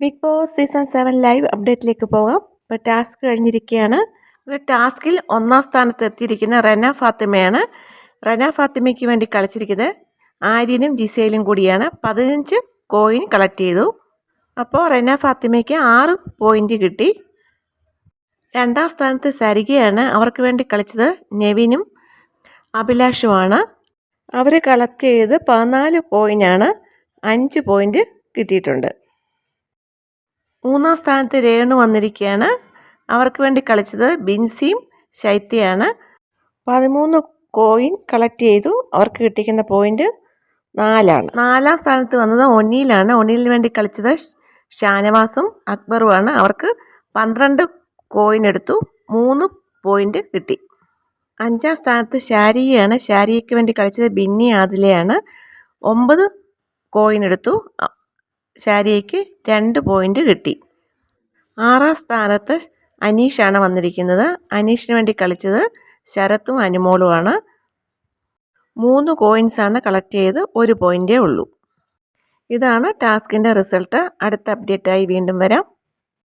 Big Boss season seven live അപ്ഡേറ്റിലേക്ക് പോകാം. ഇപ്പോൾ task കഴിഞ്ഞിരിക്കുകയാണ്. ടാസ്കിൽ ഒന്നാം സ്ഥാനത്ത് എത്തിയിരിക്കുന്ന റന ഫാത്തിമയാണ്. റന ഫാത്തിമയ്ക്ക് വേണ്ടി കളിച്ചിരിക്കുന്നത് ആര്യനും ജിസയിലും കൂടിയാണ്. പതിനഞ്ച് കോയിൻ കളക്ട് ചെയ്തു. അപ്പോൾ റന ഫാത്തിമയ്ക്ക് ആറ് പോയിന്റ് കിട്ടി. രണ്ടാം സ്ഥാനത്ത് സരികയാണ് അവർക്ക് വേണ്ടി കളിച്ചത്. നെവിനും അഭിലാഷുമാണ്. അവർ കളക്ട് ചെയ്ത് പതിനാല് കോയിനാണ് അഞ്ച് പോയിന്റ് കിട്ടിയിട്ടുണ്ട്. മൂന്നാം സ്ഥാനത്ത് രേണു വന്നിരിക്കുകയാണ്. അവർക്ക് വേണ്ടി കളിച്ചത് ബിൻസിയും ശൈത്യയാണ്. പതിമൂന്ന് കോയിൻ കളക്ട് ചെയ്തു. അവർക്ക് കിട്ടിക്കുന്ന പോയിന്റ് നാലാണ്. നാലാം സ്ഥാനത്ത് വന്നത് ഒന്നിയിലാണ് ഒന്നിയിന് വേണ്ടി കളിച്ചത് ഷാനവാസും അക്ബറുമാണ്. അവർക്ക് പന്ത്രണ്ട് കോയിൻ എടുത്തു. മൂന്ന് പോയിന്റ് കിട്ടി. അഞ്ചാം സ്ഥാനത്ത് ഷാരിയയാണ് ഷാരിയയ്ക്ക് വേണ്ടി കളിച്ചത് ബിന്നി ആദിലയാണ്. ഒമ്പത് കോയിൻ എടുത്തു. ഷാരിയയ്ക്ക് രണ്ട് പോയിന്റ് കിട്ടി. ആറാം സ്ഥാനത്ത് അനീഷാണ് വന്നിരിക്കുന്നത്. അനീഷിന് വേണ്ടി കളിച്ചത് ശരത്തും അനുമോളുമാണ്. മൂന്ന് കോയിൻസാണ് കളക്ട് ചെയ്ത് ഒരു പോയിന്റേ ഉള്ളൂ. ഇതാണ് ടാസ്കിന്റെ റിസൾട്ട് അടുത്ത അപ്ഡേറ്റായി വീണ്ടും വരാം.